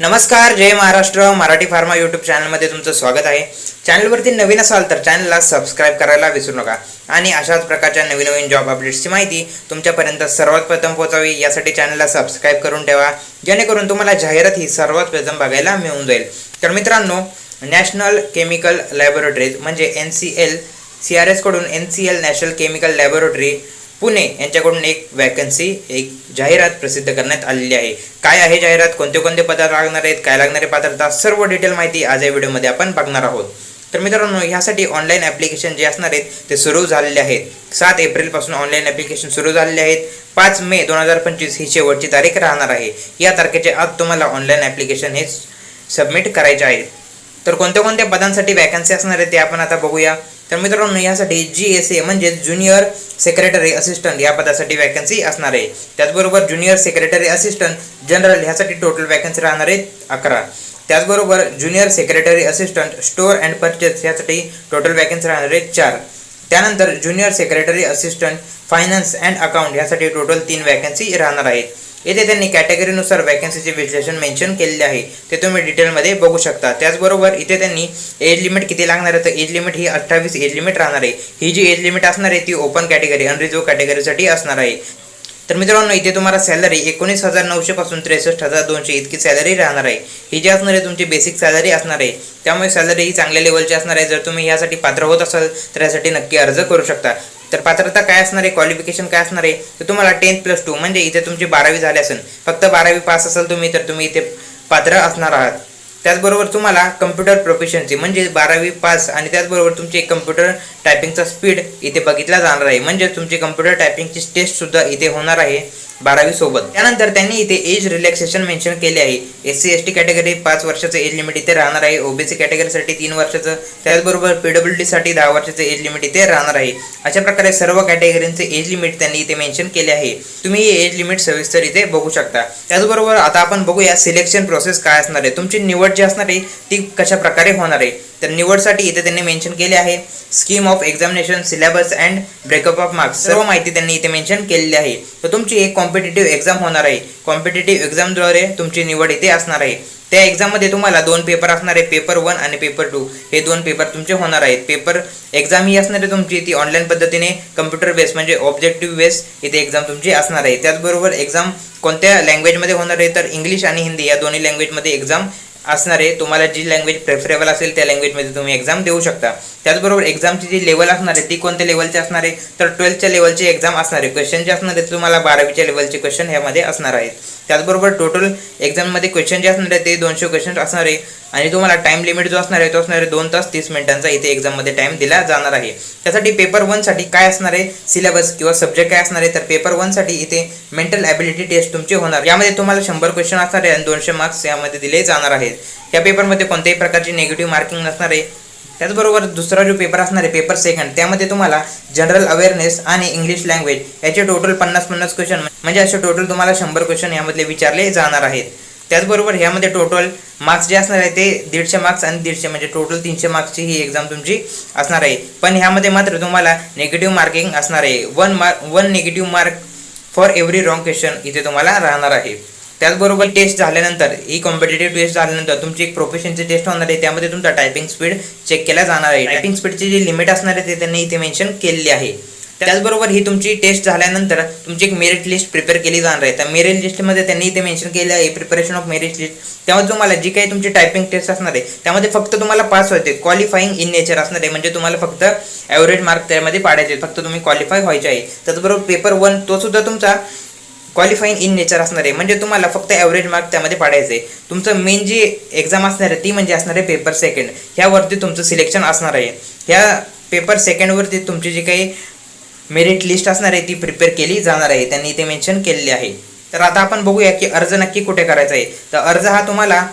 नमस्कार जय Maharashtra. Marathi pharma YouTube चॅनलमध्ये तुमचं स्वागत आहे. चॅनलवरती नवीन असाल तर चॅनलला सबस्क्राईब करायला विसरू नका. आणि अशाच प्रकारच्या नवीन नवीन जॉब अपडेट्सची माहिती तुमच्यापर्यंत सर्वात प्रथम पोहोचावी यासाठी चॅनलला सबस्क्राईब करून ठेवा. जेणेकरून तुम्हाला जाहिरात ही सर्वात प्रथम बघायला मिळून जाईल. तर मित्रांनो नॅशनल केमिकल लॅबोरेटरीज म्हणजे N C L C R एसकडून N C L national chemical laboratory Pune यांच्याकडून एक वॅकन्सी एक जाहिरात प्रसिद्ध करण्यात आलेली आहे. काय आहे जाहिरात? कोणते कोणते पदार्थ लागणार आहेत? काय लागणारे पदार्थ? सर्व डिटेल माहिती आज या व्हिडिओमध्ये आपण बघणार आहोत. तर मित्रांनो ह्यासाठी ऑनलाईन ॲप्लिकेशन जे असणार आहेत ते सुरू झालेले आहेत. सात एप्रिलपासून ऑनलाईन ॲप्लिकेशन सुरू झालेले आहेत. पाच मे दोन हजार पंचवीस ही शेवटची तारीख राहणार आहे. या तारखेच्या आत तुम्हाला ऑनलाईन ॲप्लिकेशन हे सबमिट करायचे आहे. तर कोणत्या कोणत्या पदांसाठी वॅकन्सी असणार आहे ते आपण आता बघूया. तर मित्रांनो यासाठी जी एस ए म्हणजे ज्युनियर सेक्रेटरी असिस्टंट या पदासाठी वॅकन्सी असणार आहे. त्याचबरोबर ज्युनियर सेक्रेटरी असिस्टंट जनरल ह्यासाठी टोटल वॅकन्सी राहणार आहेत अकरा. त्याचबरोबर junior secretary assistant store and purchase ह्यासाठी टोटल वॅकन्सी राहणार आहेत चार. त्यानंतर junior secretary assistant finance and account यासाठी टोटल तीन वॅकन्सी राहणार आहेत. येथे त्यांनी कॅटेगरीनुसार वॅकन्सीचे विश्लेषण मेन्शन केलेले आहे. ते तुम्ही डिटेलमध्ये बघू शकता. त्याचबरोबर इथे त्यांनी एज लिमिट किती लागणार आहे? तर एज लिमिट ही अठ्ठावीस एज लिमिट राहणार आहे. ही जी एज लिमिट असणार आहे ती ओपन कॅटेगरी अनरिझर्व कॅटेगरीसाठी असणार आहे. तर मित्रांनो इथे तुम्हाला सॅलरी एकोणीस हजार नऊशे पासून त्रेसष्ट हजार दोनशे इतकी सॅलरी राहणार आहे. ही जी असणार आहे तुमची बेसिक सॅलरी असणार आहे. त्यामुळे सॅलरी ही चांगल्या लेवलची असणार आहे. जर तुम्ही यासाठी पात्र होत असाल तर यासाठी नक्की अर्ज करू शकता. तर पात्रता काय असणार आहे? क्वालिफिकेशन काय असणार आहे? तर तुम्हाला टेन्थ प्लस टू म्हणजे इथे तुमची बारावी झाली असेल. फक्त बारावी पास असाल तुम्ही तर तुम्ही इथे पात्र असणार आहात. त्याचबरोबर तुम्हाला कम्प्युटर प्रोफेशन्सी म्हणजे बारावी पास आणि त्याचबरोबर तुमचे कम्प्युटर टायपिंगचा स्पीड इथे बघितला जाणार आहे. म्हणजे तुमची कम्प्युटर टायपिंगची टेस्टसुद्धा इथे होणार आहे. बारावी सोबत. त्यानंतर त्यांनी इथे एज रिलॅक्सेशन मेन्शन केले आहे. S C S T category पाच वर्षाचं एज लिमिट इथे राहणार आहे. ओबीसी कॅटेगरीसाठी तीन वर्षाचं. त्याचबरोबर पीडब्ल्यू डी साठी दहा वर्षाचं एज लिमिट इथे राहणार आहे. अशा प्रकारे सर्व कॅटेगरींचे एज लिमिट त्यांनी इथे मेन्शन केले आहे. तुम्ही हे एज लिमिट सविस्तर इथे बघू शकता. त्याचबरोबर आता आपण बघूया सिलेक्शन प्रोसेस काय असणार आहे. तुमची निवड जी असणार आहे ती कशा प्रकारे होणार आहे? तर निवडसाठी इथे त्यांनी मेन्शन केले आहे. Scheme of examination syllabus and breakup of marks सर्व माहिती त्यांनी इथे मेन्शन केलेली आहे. तर तुमची एक कॉम्पिटेटिव्ह एक्झाम होणार आहे. कॉम्पिटेटिव्ह एक्झामद्वारे तुमची निवड इथे असणार आहे. त्या एक्झाममध्ये तुम्हाला दोन पेपर असणार आहे. पेपर वन आणि पेपर टू हे दोन पेपर तुमचे होणार आहेत. पेपर एक्झाम ही असणार आहे तुमची ती ऑनलाईन पद्धतीने. कम्प्युटर बेस म्हणजे ऑब्जेक्टिव्ह बेस इथे एक्झाम तुमची असणार आहे. त्याचबरोबर एक्झाम कोणत्या लँग्वेजमध्ये होणार आहे? तर इंग्लिश आणि हिंदी या दोन्ही लँग्वेजमध्ये एक्झाम असणार आहे तुम्हाला जी लँग्वेज प्रेफरेबल असेल त्या लँग्वेजमध्ये तुम्ही एक्झाम देऊ शकता. त्याचबरोबर एक्झामची जी लेवल असणार आहे ती कोणत्या लेवलची असणार आहे? तर ट्वेल्थच्या लेवलची एक्झाम असणार आहे. क्वेश्चन जे असणार आहे तुम्हाला बारावीच्या लेवलचे क्वेश्चन ह्यामध्ये असणार आहेत. त्याचबरोबर टोटल एक्झाममध्ये क्वेश्चन जे असणार आहे ते दोनशे क्वेश्चन असणार आहे. आणि तुम्हाला टाइम लिमिट जो असणार आहे तो असणार आहे दोन तास तीस मिनिटांचा. इथे एक्झाममध्ये टाइम दिला जाणार आहे. त्यासाठी पेपर वनसाठी काय असणार आहे? सिलेबस किंवा सब्जेक्ट काय असणार आहे? तर पेपर वनसाठी इथे मेंटल ॲबिलिटी टेस्ट तुमची होणार. यामध्ये तुम्हाला शंभर क्वेश्चन असणार आहे आणि दोनशे मार्क्स यामध्ये दिले जाणार आहेत. या पेपरमध्ये कोणत्याही प्रकारची निगेटिव्ह मार्किंग नसणार आहे. त्याचबरोबर दुसरा जो पेपर असणार आहे पेपर सेकंड त्यामध्ये तुम्हाला जनरल अवेअरनेस आणि इंग्लिश लँग्वेज याचे टोटल पन्नास पन्नास क्वेश्चन म्हणजे असे टोटल तुम्हाला शंभर क्वेश्चन यामधले विचारले जाणार आहेत. त्याचबरोबर ह्यामध्ये टोटल मार्क्स जे असणार आहे ते दीडशे मार्क्स आणि दीडशे म्हणजे टोटल तीनशे मार्क्सची ही एक्झाम तुमची असणार आहे. पण ह्यामध्ये मात्र तुम्हाला निगेटिव्ह मार्किंग असणार आहे. One mark one negative mark for every wrong question इथे तुम्हाला राहणार आहे. त्याचबरोबर टेस्ट झाल्यानंतर ही कॉम्पिटेटिव्ह टेस्ट झाल्यानंतर तुमची एक प्रोफेशनची टेस्ट होणार आहे. त्यामध्ये तुमचा टायपिंग स्पीड चेक केला जाणार आहे. टायपिंग स्पीडची जी लिमिट असणार आहे ते त्यांनी इथे मेन्शन केलेली आहे. त्याचबरोबर ही तुमची टेस्ट झाल्यानंतर तुमची एक मेरिट लिस्ट प्रिपेअर केली जाणार आहे. त्या मेरिट लिस्टमध्ये त्यांनी इथे मेन्शन केलं आहे प्रिपरेशन ऑफ मेरिट लिस्ट त्यामध्ये तुम्हाला जी काही तुमची टायपिंग टेस्ट असणार आहे त्यामध्ये फक्त तुम्हाला पास व्हायचे क्वालिफाईंग इन नेचर असणार आहे. म्हणजे तुम्हाला फक्त ॲव्हरेज मार्क त्यामध्ये पाडायचे फक्त तुम्ही क्वालिफाय व्हायचे आहे. त्याचबरोबर पेपर वन तो सुद्धा तुमचा क्वालिफाईंग इन नेचर असणार आहे. म्हणजे तुम्हाला फक्त ॲव्हरेज मार्क त्यामध्ये पाडायचं आहे तुमचं मेन जी एक्झाम असणार आहे ती म्हणजे असणार आहे पेपर सेकंड ह्यावरती तुमचं सिलेक्शन असणार आहे. ह्या पेपर सेकंडवरती तुमची जी काही मेरिट लिस्ट असणार आहे ती प्रिपेअर केली जाणार आहे. त्यांनी इथे मेन्शन केलेली आहे. तर आता आपण बघूया की अर्ज नक्की कुठे करायचा आहे. तर अर्ज हा तुम्हाला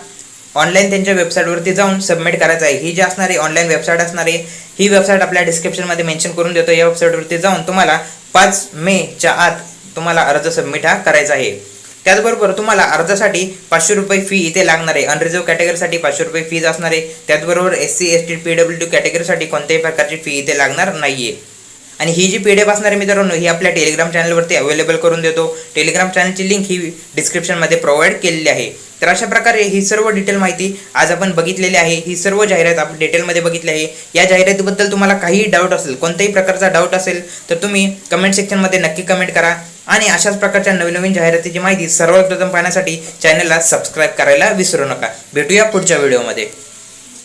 ऑनलाईन त्यांच्या वेबसाईटवरती जाऊन सबमिट करायचा आहे. ही जी असणारी ऑनलाईन वेबसाईट असणार आहे ही वेबसाईट आपल्या डिस्क्रिप्शनमध्ये मेन्शन करून देतो. या वेबसाईटवरती जाऊन तुम्हाला पाच मेच्या आत तुम्हाला अर्ज सबमिट हा करायचा आहे. त्याचबरोबर तुम्हाला अर्जासाठी पाचशे रुपये फी इथे लागणार आहे. अनरिझर्व कॅटेगरीसाठी पाचशे रुपये फीज असणार आहे. त्याचबरोबर S C S T P W कॅटेगरीसाठी कोणत्याही प्रकारची फी इथे लागणार नाही आहे आणि ही जी पी डी एफ असणार आहे मित्रांनो ही आपल्या टेलिग्राम चॅनलवरती अवेलेबल करून देतो. टेलिग्राम चॅनलची लिंक ही डिस्क्रिप्शनमध्ये प्रोव्हाइड केलेली आहे. तर अशा प्रकारे ही सर्व डिटेल माहिती आज आपण बघितलेली आहे. ही सर्व जाहिरात आपण डिटेलमध्ये बघितली आहे. या जाहिरातीबद्दल तुम्हाला काही डाऊट असेल कोणत्याही प्रकारचा डाऊट असेल तर तुम्ही कमेंट सेक्शनमध्ये नक्की कमेंट करा. आणि अशाच प्रकारच्या नवीन नवीन जाहिरातीची माहिती सर्वप्रथम पाहण्यासाठी चॅनलला सबस्क्राईब करायला विसरू नका. भेटूया पुढच्या व्हिडिओमध्ये